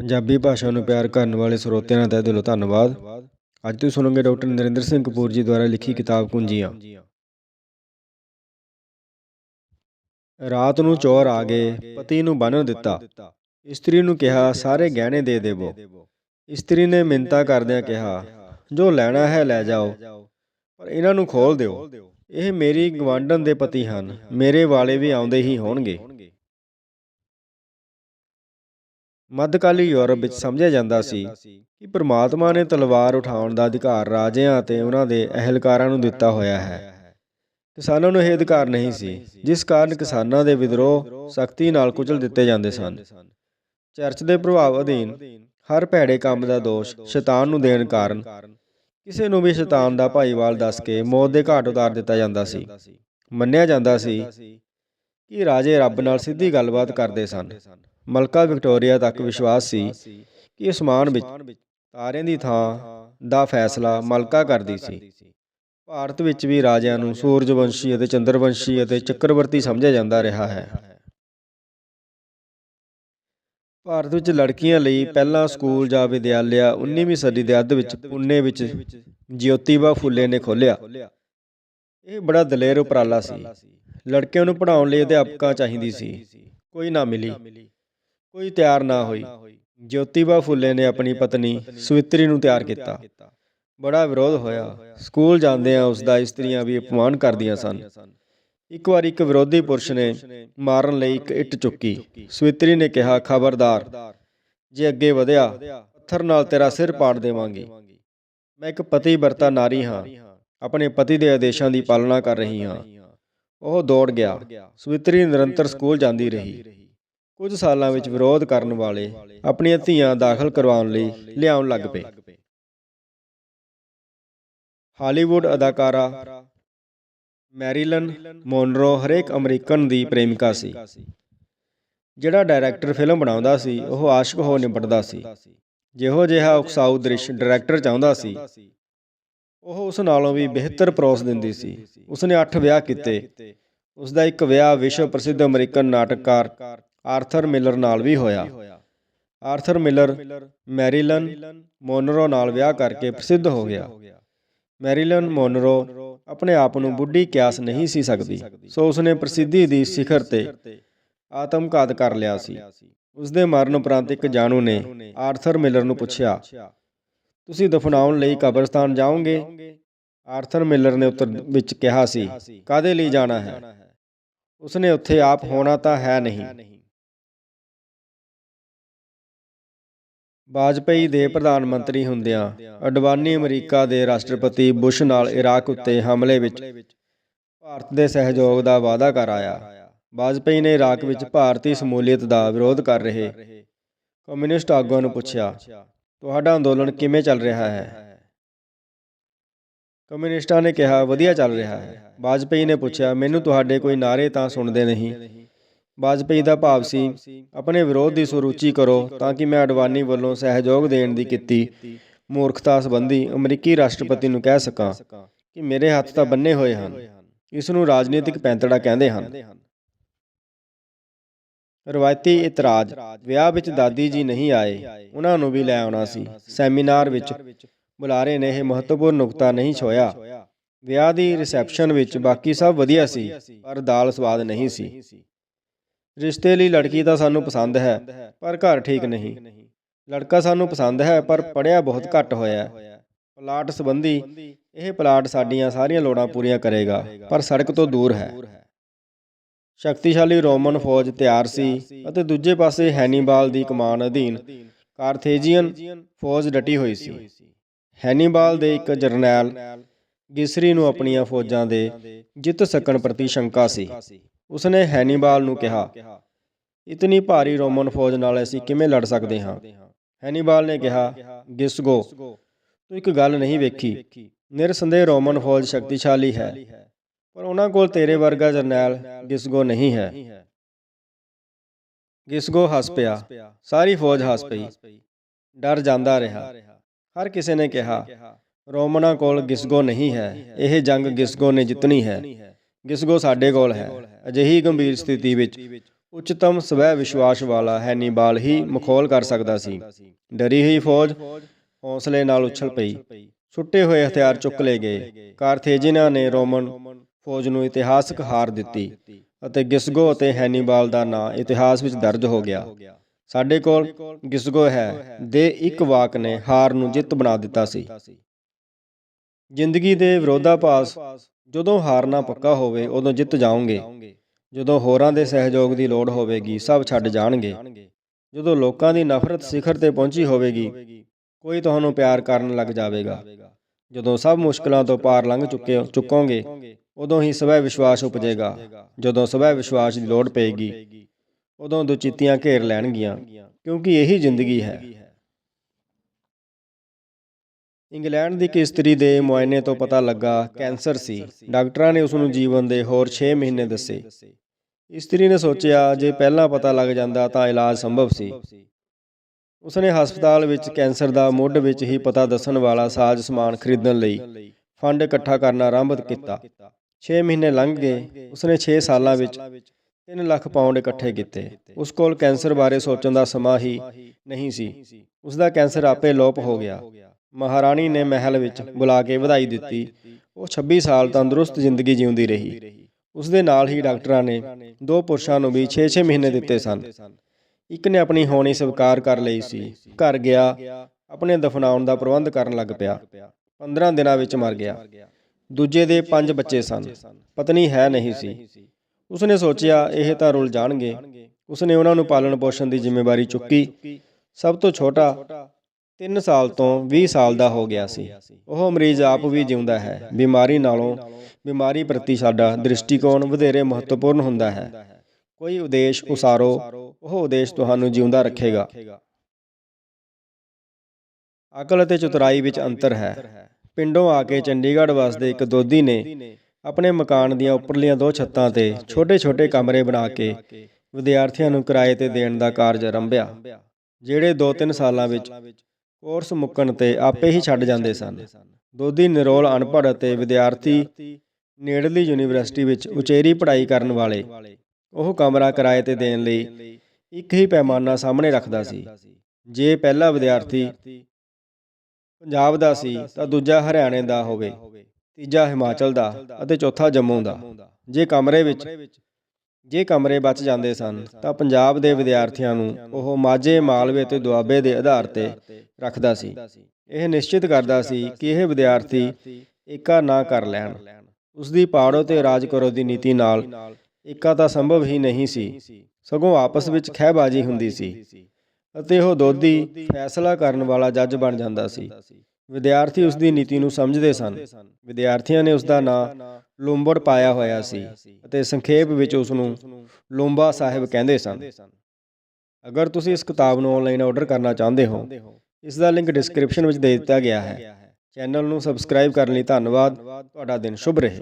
ਪੰਜਾਬੀ ਭਾਸ਼ਾ ਨੂੰ ਪਿਆਰ ਕਰਨ ਵਾਲੇ ਸਰੋਤਿਆਂ ਦਾ ਤਹਿ ਦਿਲੋਂ ਧੰਨਵਾਦ। ਅੱਜ ਤੁਸੀਂ ਸੁਣੋਗੇ ਡਾਕਟਰ ਨਰਿੰਦਰ ਸਿੰਘ ਕਪੂਰ ਜੀ ਦੁਆਰਾ ਲਿਖੀ ਕਿਤਾਬ ਕੁੰਜੀਆਂ। ਰਾਤ ਨੂੰ ਚੋਰ ਆ ਗਏ, ਪਤੀ ਨੂੰ ਬੰਨ੍ਹ ਦਿੱਤਾ। ਇਸਤਰੀ ਨੂੰ ਕਿਹਾ, ਸਾਰੇ ਗਹਿਣੇ ਦੇ ਦੇਵੋ। ਇਸਤਰੀ ਨੇ ਮਿੰਤਾ ਕਰਦਿਆਂ ਕਿਹਾ, ਜੋ ਲੈਣਾ ਹੈ ਲੈ ਜਾਓ, ਪਰ ਇਹਨਾਂ ਨੂੰ ਖੋਲ ਦਿਓ। ਇਹ ਮੇਰੀ ਗਵਾਂਢਣ ਦੇ ਪਤੀ ਹਨ। ਮੇਰੇ ਵਾਲੇ ਵੀ ਆਉਂਦੇ ਹੀ ਹੋਣਗੇ। ਮੱਧਕਾਲੀ ਯੂਰਪ ਵਿੱਚ ਸਮਝਿਆ ਜਾਂਦਾ ਸੀ ਕਿ ਪ੍ਰਮਾਤਮਾ ਨੇ ਤਲਵਾਰ ਉਠਾਉਣ ਦਾ ਅਧਿਕਾਰ ਰਾਜਿਆਂ ਅਤੇ ਉਹਨਾਂ ਦੇ ਅਹਿਲਕਾਰਾਂ ਨੂੰ ਦਿੱਤਾ ਹੋਇਆ ਹੈ। ਕਿਸਾਨਾਂ ਨੂੰ ਇਹ ਅਧਿਕਾਰ ਨਹੀਂ ਸੀ, ਜਿਸ ਕਾਰਨ ਕਿਸਾਨਾਂ ਦੇ ਵਿਦਰੋਹ ਸਖਤੀ ਨਾਲ ਕੁਚਲ ਦਿੱਤੇ ਜਾਂਦੇ ਸਨ। ਚਰਚ ਦੇ ਪ੍ਰਭਾਵ ਅਧੀਨ ਹਰ ਭੈੜੇ ਕੰਮ ਦਾ ਦੋਸ਼ ਸ਼ੈਤਾਨ ਨੂੰ ਦੇਣ ਕਾਰਨ ਕਿਸੇ ਨੂੰ ਵੀ ਸ਼ੈਤਾਨ ਦਾ ਭਾਈਵਾਲ ਦੱਸ ਕੇ ਮੌਤ ਦੇ ਘਾਟ ਉਤਾਰ ਦਿੱਤਾ ਜਾਂਦਾ ਸੀ। ਮੰਨਿਆ ਜਾਂਦਾ ਸੀ ਕਿ ਰਾਜੇ ਰੱਬ ਨਾਲ ਸਿੱਧੀ ਗੱਲਬਾਤ ਕਰਦੇ ਸਨ। ਮਲਕਾ ਵਿਕਟੋਰੀਆ ਤੱਕ ਵਿਸ਼ਵਾਸ ਸੀ ਕਿ ਅਸਮਾਨ ਵਿੱਚ ਤਾਰਿਆਂ ਦੀ ਥਾਂ ਦਾ ਫੈਸਲਾ ਮਲਕਾ ਕਰਦੀ ਸੀ। ਭਾਰਤ ਵਿੱਚ ਵੀ ਰਾਜਿਆਂ ਨੂੰ ਸੂਰਜਵੰਸ਼ੀ ਅਤੇ ਚੰਦਰਵੰਸ਼ੀ ਅਤੇ ਚੱਕਰਵਰਤੀ ਸਮਝਿਆ ਜਾਂਦਾ ਰਿਹਾ ਹੈ। ਭਾਰਤ ਵਿੱਚ ਲੜਕੀਆਂ ਲਈ ਪਹਿਲਾ ਸਕੂਲ ਜਾਂ ਵਿਦਿਆਲਿਆ 19ਵੀਂ ਸਦੀ ਦੇ ਅੱਧ ਵਿੱਚ ਪੁਣੇ ਵਿੱਚ ਜਿਓਤੀਬਾ ਫੁੱਲੇ ਨੇ ਖੋਲ੍ਹਿਆ। ਇਹ ਬੜਾ ਦਲੇਰ ਉਪਰਾਲਾ ਸੀ। ਲੜਕਿਆਂ ਨੂੰ ਪੜ੍ਹਾਉਣ ਲਈ ਅਧਿਆਪਕਾਂ ਚਾਹੀਦੀ ਸੀ। ਕੋਈ ਨਾ ਮਿਲੀ। ਕੋਈ ਤਿਆਰ ਨਾ ਹੋਈ। ਜੋਤੀਬਾ ਫੁੱਲੇ ਨੇ ਆਪਣੀ ਪਤਨੀ ਸਵਿਤਰੀ ਨੂੰ ਤਿਆਰ ਕੀਤਾ। ਬੜਾ ਵਿਰੋਧ ਹੋਇਆ। ਸਕੂਲ ਜਾਂਦਿਆਂ ਉਸ ਦਾ ਇਸਤਰੀਆਂ ਵੀ ਅਪਮਾਨ ਕਰਦੀਆਂ ਸਨ। ਇੱਕ ਵਾਰ ਇੱਕ ਵਿਰੋਧੀ ਪੁਰਸ਼ ਨੇ ਮਾਰਨ ਲਈ ਇੱਕ ਇੱਟ ਚੁੱਕੀ। ਸਵਿਤਰੀ ਨੇ ਕਿਹਾ, ਖਬਰਦਾਰ, ਜੇ ਅੱਗੇ ਵਧਿਆ, ਪੱਥਰ ਨਾਲ ਤੇਰਾ ਸਿਰ ਪਾੜ ਦੇਵਾਂਗੀ। ਮੈਂ ਇੱਕ ਪਤੀ ਵਰਤਾ ਨਾਰੀ ਹਾਂ। ਆਪਣੇ ਪਤੀ ਦੇ ਆਦੇਸ਼ਾਂ ਦੀ ਪਾਲਣਾ ਕਰ ਰਹੀ ਹਾਂ। ਉਹ ਦੌੜ ਗਿਆ। ਸਵਿਤਰੀ ਨਿਰੰਤਰ ਸਕੂਲ ਜਾਂਦੀ ਰਹੀ। ਕੁਝ ਸਾਲਾਂ ਵਿੱਚ ਵਿਰੋਧ ਕਰਨ ਵਾਲੇ ਆਪਣੀਆਂ ਧੀਆਂ ਦਾਖਲ ਕਰਵਾਉਣ ਲਈ ਲਿਆਉਣ ਲੱਗ ਪਏ। ਹਾਲੀਵੁੱਡ ਅਦਾਕਾਰਾ ਮੈਰੀਲਨ ਮੋਨਰੋ ਹਰੇਕ ਅਮਰੀਕਨ ਦੀ ਪ੍ਰੇਮਿਕਾ ਸੀ। ਜਿਹੜਾ ਡਾਇਰੈਕਟਰ ਫਿਲਮ ਬਣਾਉਂਦਾ ਸੀ, ਉਹ ਆਸ਼ਿਕ ਹੋ ਨਿਬੜਦਾ ਸੀ। ਜਿਹੋ ਜਿਹਾ ਉਕਸਾਊ ਦ੍ਰਿਸ਼ ਡਾਇਰੈਕਟਰ ਚਾਹੁੰਦਾ ਸੀ, ਉਹ ਉਸ ਨਾਲੋਂ ਵੀ ਬਿਹਤਰ ਪਰੋਸ ਦਿੰਦੀ ਸੀ। ਉਸਨੇ 8 ਵਿਆਹ ਕੀਤੇ। ਉਸ ਦਾ ਇੱਕ ਵਿਆਹ ਵਿਸ਼ਵ ਪ੍ਰਸਿੱਧ ਅਮਰੀਕਨ ਨਾਟਕਕਾਰ ਆਰਥਰ ਮਿਲਰ ਨਾਲ ਵੀ ਹੋਇਆ। ਆਰਥਰ ਮਿਲਰ ਮੈਰੀਲਨ ਮੋਨਰੋ ਨਾਲ ਵਿਆਹ ਕਰਕੇ ਪ੍ਰਸਿੱਧ ਹੋ ਗਿਆ। ਮੈਰੀਲਨ ਮੋਨਰੋ ਆਪਣੇ ਆਪ ਨੂੰ ਬੁੱਢੀ ਕਿਆਸ ਨਹੀਂ ਸੀ ਸਕਦੀ। ਸੋ ਉਸਨੇ ਪ੍ਰਸਿੱਧੀ ਦੀ ਸਿਖਰ ਤੇ ਆਤਮਘਾਤ ਕਰ ਲਿਆ ਸੀ। ਉਸ ਦੇ ਮਰਨ ਉਪਰੰਤ ਇੱਕ ਜਾਣੂ ਨੇ ਆਰਥਰ ਮਿਲਰ ਨੂੰ ਪੁੱਛਿਆ, ਤੁਸੀਂ ਦਫਨਾਉਣ ਲਈ ਕਬਰਸਤਾਨ ਜਾਓਗੇ? ਆਰਥਰ ਮਿਲਰ ਨੇ ਉੱਤਰ ਵਿੱਚ ਕਿਹਾ ਸੀ ਕਾਦੇ ਲਈ ਜਾਣਾ ਹੈ? ਉਸਨੇ ਉੱਥੇ, ਆਪ ਹੋਣਾ ਤਾਂ ਹੈ ਨਹੀਂ। ਵਾਜਪੇਈ ਦੇ ਪ੍ਰਧਾਨ ਮੰਤਰੀ ਹੁੰਦਿਆਂ ਅਡਵਾਨੀ ਅਮਰੀਕਾ ਦੇ ਰਾਸ਼ਟਰਪਤੀ ਬੁਸ਼ ਨਾਲ ਇਰਾਕ ਉੱਤੇ ਹਮਲੇ ਵਿੱਚ ਭਾਰਤ ਦੇ ਸਹਿਯੋਗ ਦਾ ਵਾਅਦਾ ਕਰ ਆਇਆ। ਵਾਜਪੇਈ ਨੇ ਇਰਾਕ ਵਿੱਚ ਭਾਰਤੀ ਸਮੂਲੀਅਤ ਦਾ ਵਿਰੋਧ ਕਰ ਰਹੇ ਕਮਿਊਨਿਸਟ ਆਗੂਆਂ ਨੂੰ ਪੁੱਛਿਆ, ਤੁਹਾਡਾ ਅੰਦੋਲਨ ਕਿਵੇਂ ਚੱਲ ਰਿਹਾ ਹੈ? ਕਮਿਊਨਿਸਟਾਂ ਨੇ ਕਿਹਾ, ਵਧੀਆ ਚੱਲ ਰਿਹਾ ਹੈ। ਵਾਜਪੇਈ ਨੇ ਪੁੱਛਿਆ, ਮੈਨੂੰ ਤੁਹਾਡੇ ਕੋਈ ਨਾਰੇ ਤਾਂ ਸੁਣਦੇ ਨਹੀਂ। ਵਾਜਪੇਈ ਦਾ ਭਾਵ ਸੀ, ਆਪਣੇ ਵਿਰੋਧ ਦੀ ਸੁਰੂਚੀ ਕਰੋ ਤਾਂ ਕਿ ਮੈਂ ਅਡਵਾਨੀ ਵੱਲੋਂ ਸਹਿਯੋਗ ਦੇਣ ਦੀ ਕੀਤੀ ਮੂਰਖਤਾ ਸੰਬੰਧੀ ਅਮਰੀਕੀ ਰਾਸ਼ਟਰਪਤੀ ਨੂੰ ਕਹਿ ਸਕਾਂ ਕਿ ਮੇਰੇ ਹੱਥ ਤਾਂ ਬੰਨੇ ਹੋਏ ਹਨ। ਇਸ ਨੂੰ ਰਾਜਨੀਤਿਕ ਪੈਂਤੜਾ ਕਹਿੰਦੇ ਹਨ। ਰਵਾਇਤੀ ਇਤਰਾਜ਼, ਵਿਆਹ ਵਿੱਚ ਦਾਦੀ ਜੀ ਨਹੀਂ ਆਏ, ਉਹਨਾਂ ਨੂੰ ਵੀ ਲੈ ਆਉਣਾ ਸੀ। ਸੈਮੀਨਾਰ ਵਿੱਚ ਬੁਲਾਰੇ ਨੇ ਇਹ ਮਹੱਤਵਪੂਰਨ ਨੁਕਤਾ ਨਹੀਂ ਛੋਇਆ। ਵਿਆਹ ਦੀ ਰਿਸੈਪਸ਼ਨ ਵਿੱਚ ਬਾਕੀ ਸਭ ਵਧੀਆ ਸੀ, ਪਰ ਦਾਲ ਸਵਾਦ ਨਹੀਂ ਸੀ। ਰਿਸ਼ਤੇ ਲਈ ਲੜਕੀ ਤਾਂ ਸਾਨੂੰ ਪਸੰਦ ਹੈ ਪਰ ਘਰ ਠੀਕ ਨਹੀਂ। ਲੜਕਾ ਸਾਨੂੰ ਪਸੰਦ ਹੈ ਪਰ ਪੜਿਆ ਬਹੁਤ ਘੱਟ ਹੋਇਆ। ਪਲਾਟ ਸੰਬੰਧੀ ਇਹ ਪਲਾਟ ਸਾਡੀਆਂ ਸਾਰੀਆਂ ਲੋੜਾਂ ਪੂਰੀਆਂ ਕਰੇਗਾ ਪਰ ਸੜਕ ਤੋਂ ਦੂਰ ਹੈ। ਸ਼ਕਤੀਸ਼ਾਲੀ ਰੋਮਨ ਫੌਜ ਤਿਆਰ ਸੀ ਅਤੇ ਦੂਜੇ ਪਾਸੇ ਹੈਨੀਬਾਲ ਦੀ ਕਮਾਨ ਅਧੀਨ ਕਾਰਥੇਜੀਅਨ ਫੌਜ ਡਟੀ ਹੋਈ ਸੀ। ਹੈਨੀਬਾਲ ਦੇ ਇੱਕ ਜਰਨੈਲ ਗਿਸਰੀ ਨੂੰ ਆਪਣੀਆਂ ਫੌਜਾਂ ਦੇ ਜਿੱਤ ਸਕਣ ਪ੍ਰਤੀ ਸ਼ੰਕਾ ਸੀ। ਉਸਨੇ ਹੈਨੀਬਾਲ ਨੂੰ ਕਿਹਾ, ਇਤਨੀ ਭਾਰੀ ਰੋਮਨ ਫੌਜ ਨਾਲ ਅਸੀਂ ਕਿਵੇਂ ਲੜ ਸਕਦੇ ਹਾਂ? ਹੈਨੀਬਾਲ ਨੇ ਕਿਹਾ, ਗਿਸਗੋ, ਤੂੰ ਇੱਕ ਗੱਲ ਨਹੀਂ ਵੇਖੀ। ਨਿਰਸੰਦੇਹ ਰੋਮਨ ਫੌਜ ਸ਼ਕਤੀਸ਼ਾਲੀ ਹੈ, ਪਰ ਉਹਨਾਂ ਕੋਲ ਤੇਰੇ ਵਰਗਾ ਜਰਨੈਲ ਗਿਸਗੋ ਨਹੀਂ ਹੈ। ਗਿਸਗੋ ਹੱਸ ਪਿਆ, ਸਾਰੀ ਫੌਜ ਹੱਸ ਪਈ। ਡਰ ਜਾਂਦਾ ਰਿਹਾ। ਹਰ ਕਿਸੇ ਨੇ ਕਿਹਾ, ਰੋਮਨਾ ਕੋਲ ਗਿਸਗੋ ਨਹੀਂ ਹੈ, ਇਹ ਜੰਗ ਗਿਸਗੋ ਨੇ ਜਿੱਤਣੀ ਹੈ। ਗਿਸਗੋ ਸਾਡੇ ਕੋਲ ਹੈ। ਅਜਿਹੀ ਗੰਭੀਰ ਸਥਿਤੀ ਵਿੱਚ ਉੱਚਤਮ ਸਵੈ ਵਿਸ਼ਵਾਸ ਵਾਲਾ ਹੈਨੀਬਾਲ ਹੀ ਮਖੌਲ ਕਰ ਸਕਦਾ ਸੀ। ਡਰੀ ਹੋਈ ਫੌਜ ਹੌਸਲੇ ਨਾਲ ਉਛਲ ਪਈ। ਸੁੱਟੇ ਹੋਏ ਹਥਿਆਰ ਚੁੱਕ ਲਏ ਗਏ। ਕਾਰਥੇਜਿਨਾ ਨੇ ਰੋਮਨ ਫੌਜ ਨੂੰ ਇਤਿਹਾਸਕ ਹਾਰ ਦਿੱਤੀ ਅਤੇ ਗਿਸਗੋ ਅਤੇ ਹੈਨੀਬਾਲ ਦਾ ਨਾਂ ਇਤਿਹਾਸ ਵਿੱਚ ਦਰਜ ਹੋ ਗਿਆ। ਸਾਡੇ ਕੋਲ ਗਿਸਗੋ ਹੈ। ਦੇ ਇੱਕ ਵਾਕ ਨੇ ਹਾਰ ਨੂੰ ਜਿੱਤ ਬਣਾ ਦਿੱਤਾ ਸੀ। ਜ਼ਿੰਦਗੀ ਦੇ ਵਿਰੋਧਾਭਾਸ ਜਦੋਂ ਹਾਰਨਾ ਪੱਕਾ ਹੋਵੇ, ਉਦੋਂ ਜਿੱਤ ਜਾਓਗੇ। ਜਦੋਂ ਹੋਰਾਂ ਦੇ ਸਹਿਯੋਗ ਦੀ ਲੋੜ ਹੋਵੇਗੀ, ਸਭ ਛੱਡ ਜਾਣਗੇ। ਜਦੋਂ ਲੋਕਾਂ ਦੀ ਨਫ਼ਰਤ ਸਿਖਰ ਤੇ ਪਹੁੰਚੀ ਹੋਵੇਗੀ, ਕੋਈ ਤੁਹਾਨੂੰ ਪਿਆਰ ਕਰਨ ਲੱਗ ਜਾਵੇਗਾ। ਜਦੋਂ ਸਭ ਮੁਸ਼ਕਲਾਂ ਤੋਂ ਪਾਰ ਲੰਘ ਚੁੱਕੇ, ਚੁੱਕੋਗੇ, ਉਦੋਂ ਹੀ ਸਵੈ ਵਿਸ਼ਵਾਸ ਉਪਜੇਗਾ। ਜਦੋਂ ਸਵੈ ਵਿਸ਼ਵਾਸ ਦੀ ਲੋੜ ਪਏਗੀ, ਉਦੋਂ ਦੁਚਿੱਤੀਆਂ ਘੇਰ ਲੈਣਗੀਆਂ, ਕਿਉਂਕਿ ਇਹੀ ਜ਼ਿੰਦਗੀ ਹੈ। ਇੰਗਲੈਂਡ ਦੀ ਇੱਕ ਇਸਤਰੀ ਦੇ ਮੁਆਇਨੇ ਤੋਂ ਪਤਾ ਲੱਗਾ ਕੈਂਸਰ ਸੀ। ਡਾਕਟਰਾਂ ਨੇ ਉਸ ਨੂੰ ਜੀਵਨ ਦੇ ਹੋਰ 6 ਮਹੀਨੇ ਦੱਸੇ। ਇਸਤਰੀ ਨੇ ਸੋਚਿਆ, ਜੇ ਪਹਿਲਾਂ ਪਤਾ ਲੱਗ ਜਾਂਦਾ ਤਾਂ ਇਲਾਜ ਸੰਭਵ ਸੀ। ਉਸਨੇ ਹਸਪਤਾਲ ਵਿੱਚ ਕੈਂਸਰ ਦਾ ਮੁੱਢ ਵਿੱਚ ਹੀ ਪਤਾ ਦੱਸਣ ਵਾਲਾ ਸਾਜ਼ ਸਮਾਨ ਖਰੀਦਣ ਲਈ ਫੰਡ ਇਕੱਠਾ ਕਰਨਾ ਆਰੰਭ ਕੀਤਾ। 6 ਮਹੀਨੇ ਲੰਘ ਗਏ। ਉਸਨੇ 6 ਸਾਲਾਂ ਵਿੱਚ 3 ਲੱਖ ਪਾਉਂਡ ਇਕੱਠੇ ਕੀਤੇ। ਉਸ ਕੋਲ ਕੈਂਸਰ ਬਾਰੇ ਸੋਚਣ ਦਾ ਸਮਾਂ ਹੀ ਨਹੀਂ ਸੀ। ਉਸ ਦਾ ਕੈਂਸਰ ਆਪੇ ਲੋਪ ਹੋ ਗਿਆ। ਮਹਾਰਾਣੀ ਨੇ ਮਹਿਲ ਵਿੱਚ ਬੁਲਾ ਕੇ ਵਧਾਈ ਦਿੱਤੀ। ਉਹ 26 ਸਾਲ ਤੰਦਰੁਸਤ ਜ਼ਿੰਦਗੀ ਜਿਉਂਦੀ ਰਹੀ। ਉਸ ਦੇ ਨਾਲ ਹੀ ਡਾਕਟਰਾਂ ਨੇ ਦੋ ਪੁਰਸ਼ਾਂ ਨੂੰ ਵੀ 6-6 ਮਹੀਨੇ ਦਿੱਤੇ ਸਨ। ਇੱਕ ਨੇ ਆਪਣੀ ਹੋਣੀ ਸਵੀਕਾਰ ਕਰ ਲਈ ਸੀ। ਘਰ ਗਿਆ, ਆਪਣੇ ਦਫਨਾਉਣ ਦਾ ਪ੍ਰਬੰਧ ਕਰਨ ਲੱਗ ਪਿਆ। 15 ਦਿਨਾਂ ਵਿੱਚ ਮਰ ਗਿਆ। ਦੂਜੇ ਦੇ ਪੰਜ ਬੱਚੇ ਸਨ। ਪਤਨੀ ਹੈ ਨਹੀਂ ਸੀ। ਉਸਨੇ ਸੋਚਿਆ, ਇਹ ਤਾਂ ਰੁਲ ਜਾਣਗੇ। ਉਸਨੇ ਉਹਨਾਂ ਨੂੰ ਪਾਲਣ ਪੋਸ਼ਣ ਦੀ ਜ਼ਿੰਮੇਵਾਰੀ ਚੁੱਕੀ। ਸਭ ਤੋਂ ਛੋਟਾ 3 ਸਾਲ ਤੋਂ 20 ਸਾਲ ਦਾ ਹੋ ਗਿਆ ਸੀ। ਉਹ ਮਰੀਜ਼ ਆਪ ਵੀ ਜਿਉਂਦਾ ਹੈ। ਬਿਮਾਰੀ ਨਾਲੋਂ ਬਿਮਾਰੀ ਪ੍ਰਤੀ ਸਾਡਾ ਦ੍ਰਿਸ਼ਟੀਕੋਣ ਵਧੇਰੇ ਮਹੱਤਵਪੂਰਨ ਹੁੰਦਾ ਹੈ। ਕੋਈ ਉਦੇਸ਼ ਉਸਾਰੋ, ਉਹ ਉਦੇਸ਼ ਤੁਹਾਨੂੰ ਜਿਉਂਦਾ ਰੱਖੇਗਾ। ਅਕਲ ਅਤੇ ਚਤੁਰਾਈ ਵਿੱਚ ਅੰਤਰ ਹੈ। ਪਿੰਡੋਂ ਆ ਕੇ ਚੰਡੀਗੜ੍ਹ ਵਸਦੇ ਇੱਕ ਦੋਧੀ ਨੇ ਆਪਣੇ ਮਕਾਨ ਦੀਆਂ ਉੱਪਰਲੀਆਂ ਦੋ ਛੱਤਾਂ ਤੇ ਛੋਟੇ-ਛੋਟੇ ਕਮਰੇ ਬਣਾ ਕੇ ਵਿਦਿਆਰਥੀਆਂ ਨੂੰ ਕਿਰਾਏ ਤੇ ਦੇਣ ਦਾ ਕਾਰਜ ਆਰੰਭਿਆ, ਜਿਹੜੇ 2-3 ਸਾਲਾਂ ਵਿੱਚ ਕੋਰਸ ਮੁੱਕਣ ਤੇ ਆਪੇ ਹੀ ਛੱਡ ਜਾਂਦੇ ਸਨ। ਦੋਧੀ ਨਿਰੋਲ ਅਨਪੜ੍ਹ ਅਤੇ ਵਿਦਿਆਰਥੀ ਨੇੜਲੀ ਯੂਨੀਵਰਸਿਟੀ ਵਿੱਚ ਉਚੇਰੀ ਪੜ੍ਹਾਈ ਕਰਨ ਵਾਲੇ, ਉਹ ਕਮਰਾ ਕਿਰਾਏ ਤੇ ਦੇਣ ਲਈ ਇੱਕ ਹੀ ਪੈਮਾਨਾ ਸਾਹਮਣੇ ਰੱਖਦਾ ਸੀ। ਜੇ ਪਹਿਲਾ ਵਿਦਿਆਰਥੀ ਪੰਜਾਬ ਦਾ ਸੀ, ਤਾਂ ਦੂਜਾ ਹਰਿਆਣੇ ਦਾ ਹੋਵੇ, ਤੀਜਾ ਹਿਮਾਚਲ ਦਾ ਅਤੇ ਚੌਥਾ ਜੰਮੂ ਦਾ। ਜੇ ਕਮਰੇ ਵਿੱਚ ਜੇ ਕਮਰੇ ਬਚ ਜਾਂਦੇ ਸਨ, ਤਾਂ ਪੰਜਾਬ ਦੇ ਵਿਦਿਆਰਥੀਆਂ ਨੂੰ ਉਹ ਮਾਝੇ ਮਾਲਵੇ ਤੇ ਦੁਆਬੇ ਦੇ ਆਧਾਰ ਤੇ ਰੱਖਦਾ ਸੀ। ਇਹ ਨਿਸ਼ਚਿਤ ਕਰਦਾ ਸੀ ਕਿ ਇਹ ਵਿਦਿਆਰਥੀ ਏਕਾ ਨਾ ਕਰ ਲੈਣ। ਉਸ ਦੀ ਪਾੜੋ ਤੇ ਰਾਜ ਕਰੋ ਦੀ ਨੀਤੀ ਨਾਲ ਏਕਾ ਤਾਂ ਸੰਭਵ ਹੀ ਨਹੀਂ ਸੀ। ਸਗੋਂ ਆਪਸ ਵਿੱਚ ਖਹਿਬਾਜ਼ੀ ਹੁੰਦੀ ਸੀ ਅਤੇ ਉਹ ਦੋਧੀ ਫੈਸਲਾ ਕਰਨ ਵਾਲਾ ਜੱਜ ਬਣ ਜਾਂਦਾ ਸੀ। ਵਿਦਿਆਰਥੀ ਉਸ ਦੀ ਨੀਤੀ ਨੂੰ ਸਮਝਦੇ ਸਨ। ਵਿਦਿਆਰਥੀਆਂ ਨੇ ਉਸ ਦਾ ਨਾਂ ਲੂੰਬੜ ਪਾਇਆ ਹੋਇਆ ਸੀ ਅਤੇ ਸੰਖੇਪ ਵਿੱਚ ਉਸ ਨੂੰ ਲੂੰਬਾ ਸਾਹਿਬ ਕਹਿੰਦੇ ਸਨ। ਅਗਰ ਤੁਸੀਂ ਇਸ ਕਿਤਾਬ ਨੂੰ ਆਨਲਾਈਨ ਆਰਡਰ ਕਰਨਾ ਚਾਹੁੰਦੇ ਹੋ, ਇਸ ਦਾ ਲਿੰਕ ਡਿਸਕ੍ਰਿਪਸ਼ਨ ਵਿੱਚ ਦੇ ਦਿੱਤਾ ਗਿਆ ਹੈ। ਚੈਨਲ ਨੂੰ ਸਬਸਕ੍ਰਾਈਬ ਕਰਨ ਲਈ ਧੰਨਵਾਦ। ਤੁਹਾਡਾ ਦਿਨ ਸ਼ੁਭ ਰਹੇ।